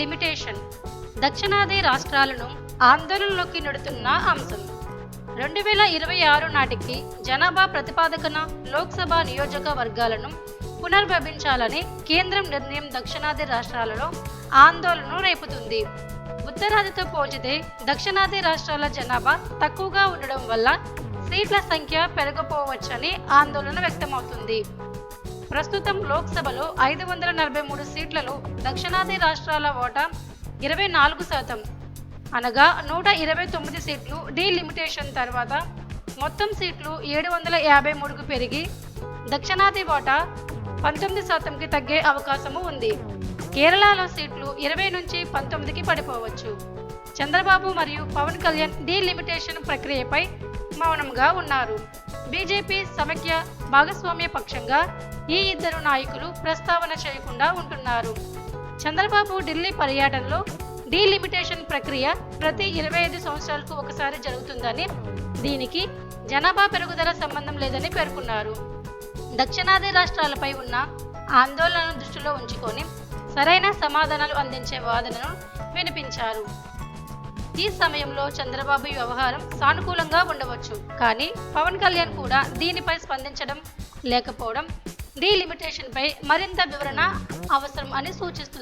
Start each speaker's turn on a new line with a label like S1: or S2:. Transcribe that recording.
S1: Limitation దక్షిణాది రాష్ట్రాలను ఆందోళనలోకి నెడుతున్న అంశం. రెండు వేల ఇరవై ఆరు నాటికి జనాభా ప్రతిపాదకన లోక్సభ నియోజకవర్గాలను పునర్విభించాలని కేంద్రం నిర్ణయం దక్షిణాది రాష్ట్రాలలో ఆందోళనను రేపుతుంది. ఉత్తరాదితో పోల్చితే దక్షిణాది రాష్ట్రాల జనాభా తక్కువగా ఉండడం వల్ల సీట్ల సంఖ్య పెరగపోవచ్చని ఆందోళన వ్యక్తమవుతుంది. ప్రస్తుతం లోక్సభలో ఐదు వందల నలభై మూడు సీట్లలో దక్షిణాది రాష్ట్రాల ఓటా ఇరవై నాలుగు శాతం. అనగా నూట ఇరవై తొమ్మిది సీట్లు డీలిమిటేషన్ తర్వాత మొత్తం సీట్లు ఏడు వందల యాభై మూడుకు పెరిగి దక్షిణాది ఓటా పంతొమ్మిది శాతంకి తగ్గే అవకాశము ఉంది. కేరళలో సీట్లు ఇరవై నుంచి పంతొమ్మిదికి పడిపోవచ్చు. చంద్రబాబు మరియు పవన్ కళ్యాణ్ డీలిమిటేషన్ ప్రక్రియపై మౌనంగా ఉన్నారు. బీజేపీ సమైక్య భాగస్వామ్య పక్షంగా ఈ ఇద్దరు నాయకులు ప్రస్తావన చేయకుండా ఉంటున్నారు. చంద్రబాబు ఢిల్లీ పర్యటనలో డీలిమిటేషన్ ప్రక్రియ ప్రతి ఇరవై ఐదు సంవత్సరాలకు ఒకసారి జరుగుతుందని దీనికి జనాభా పెరుగుదల సంబంధం లేదని పేర్కొన్నారు. దక్షిణాది రాష్ట్రాలపై ఉన్న ఆందోళనను దృష్టిలో ఉంచుకొని సరైన సమాధానాలు అందించే వాదనను వినిపించారు. ఈ సమయంలో చంద్రబాబు వ్యవహారం సానుకూలంగా ఉండవచ్చు. కానీ పవన్ కళ్యాణ్ కూడా దీనిపై స్పందించడం లేకపోవడం డీలిమిటేషన్పై మరింత వివరణ అవసరం అని సూచిస్తుంది.